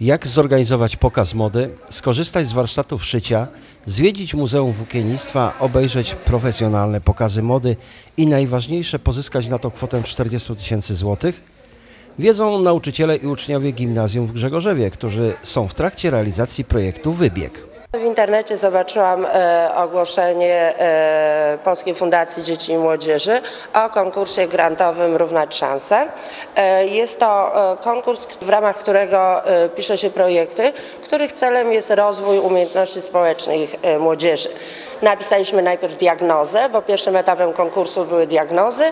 Jak zorganizować pokaz mody, skorzystać z warsztatów szycia, zwiedzić Muzeum Włókiennictwa, obejrzeć profesjonalne pokazy mody i najważniejsze pozyskać na to kwotę 40 tysięcy złotych? Wiedzą nauczyciele i uczniowie gimnazjum w Grzegorzewie, którzy są w trakcie realizacji projektu Wybieg. W internecie zobaczyłam e, ogłoszenie e, Polskiej Fundacji Dzieci i Młodzieży o konkursie grantowym Równać Szanse. E, jest to e, konkurs, w ramach którego e, pisze się projekty, których celem jest rozwój umiejętności społecznych e, młodzieży. Napisaliśmy najpierw diagnozę, bo pierwszym etapem konkursu były diagnozy.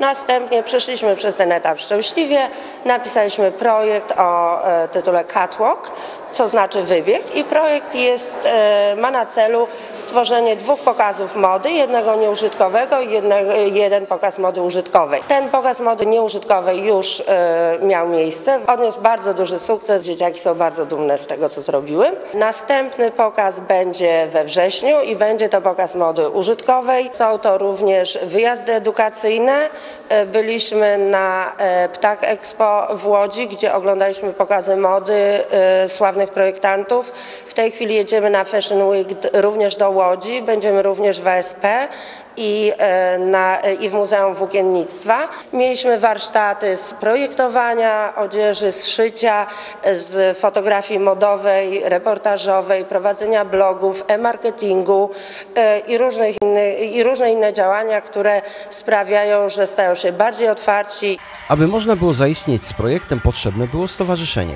Następnie przeszliśmy przez ten etap szczęśliwie. Napisaliśmy projekt o e, tytule Catwalk, co znaczy wybieg i projekt jest, e, ma na celu stworzenie dwóch pokazów mody, jednego nieużytkowego i jeden pokaz mody użytkowej. Ten pokaz mody nieużytkowej już e, miał miejsce, odniósł bardzo duży sukces, dzieciaki są bardzo dumne z tego, co zrobiły. Następny pokaz będzie we wrześniu i będzie to pokaz mody użytkowej. Są to również wyjazdy edukacyjne. E, Byliśmy na e, Ptak Expo w Łodzi, gdzie oglądaliśmy pokazy mody e, sławnych projektantów. W tej chwili jedziemy na Fashion Week również do Łodzi. Będziemy również w ASP i, e, na, i w Muzeum Włókiennictwa. Mieliśmy warsztaty z projektowania odzieży, z szycia, z fotografii modowej, reportażowej, prowadzenia blogów, e-marketingu e, i, różnych innych, i różne inne działania, które sprawiają, że stają się bardziej otwarci Aby można było zaistnieć z projektem, potrzebne było stowarzyszenie.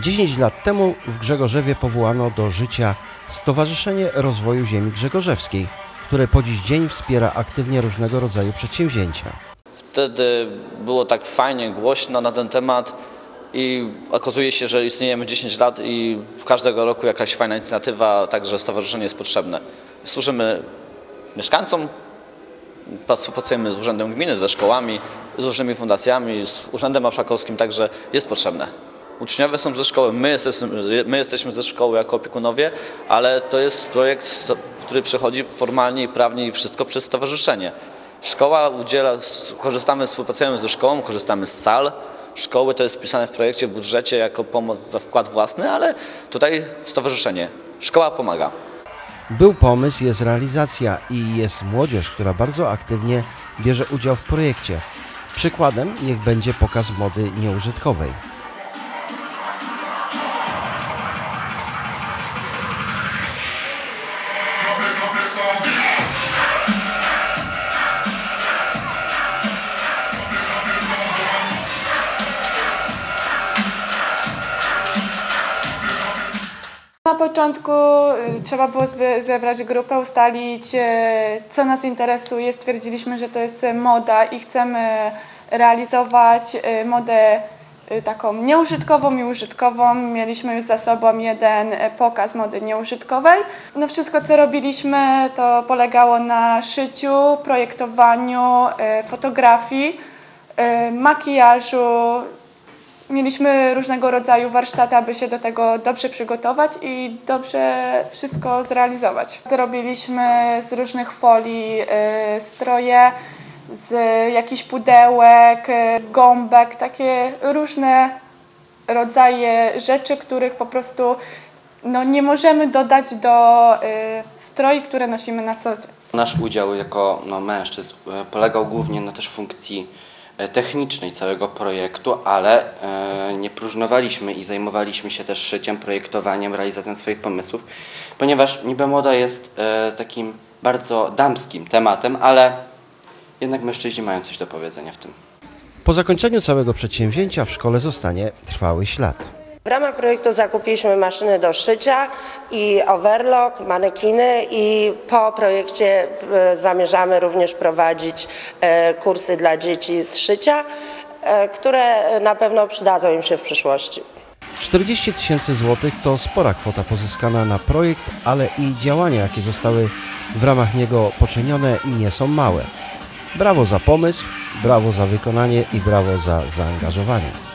10 lat temu w Grzegorzewie powołano do życia Stowarzyszenie Rozwoju Ziemi Grzegorzewskiej, które po dziś dzień wspiera aktywnie różnego rodzaju przedsięwzięcia. Wtedy było tak fajnie, głośno na ten temat i okazuje się, że istniejemy 10 lat i każdego roku jakaś fajna inicjatywa, także stowarzyszenie jest potrzebne. Służymy mieszkańcom, prac- pracujemy z Urzędem Gminy, ze szkołami, z różnymi fundacjami, z Urzędem Marszałkowskim, także jest potrzebne. Uczniowie są ze szkoły, my jesteśmy, my jesteśmy ze szkoły jako opiekunowie, ale to jest projekt, który przechodzi formalnie i prawnie i wszystko przez stowarzyszenie. Szkoła udziela, korzystamy, współpracujemy ze szkołą, korzystamy z sal szkoły, to jest wpisane w projekcie, w budżecie jako pomoc, wkład własny, ale tutaj stowarzyszenie. Szkoła pomaga. Był pomysł, jest realizacja i jest młodzież, która bardzo aktywnie bierze udział w projekcie. Przykładem niech będzie pokaz mody nieużytkowej. Na początku y, trzeba było zebrać grupę, ustalić e, co nas interesuje. Stwierdziliśmy, że to jest e, moda i chcemy realizować modę taką nieużytkową i użytkową. Mieliśmy już za sobą jeden pokaz mody nieużytkowej. No wszystko co robiliśmy to polegało na szyciu, projektowaniu, fotografii, makijażu, Mieliśmy różnego rodzaju warsztaty, aby się do tego dobrze przygotować i dobrze wszystko zrealizować. Robiliśmy z różnych folii y, stroje, z jakichś pudełek, y, gąbek, takie różne rodzaje rzeczy, których po prostu no, nie możemy dodać do y, stroi, które nosimy na co dzień. Nasz udział jako no, mężczyzn polegał głównie na też funkcji technicznej całego projektu, ale e, nie próżnowaliśmy i zajmowaliśmy się też szyciem, projektowaniem, realizacją swoich pomysłów, ponieważ niby moda jest e, takim bardzo damskim tematem, ale jednak mężczyźni mają coś do powiedzenia w tym. Po zakończeniu całego przedsięwzięcia w szkole zostanie trwały ślad. W ramach projektu zakupiliśmy maszyny do szycia i overlock, manekiny i po projekcie e, zamierzamy również prowadzić e, kursy dla dzieci z szycia, e, które na pewno przydadzą im się w przyszłości. 40 tysięcy złotych to spora kwota pozyskana na projekt, ale i działania, jakie zostały w ramach niego poczynione nie są małe. Brawo za pomysł, brawo za wykonanie i brawo za zaangażowanie.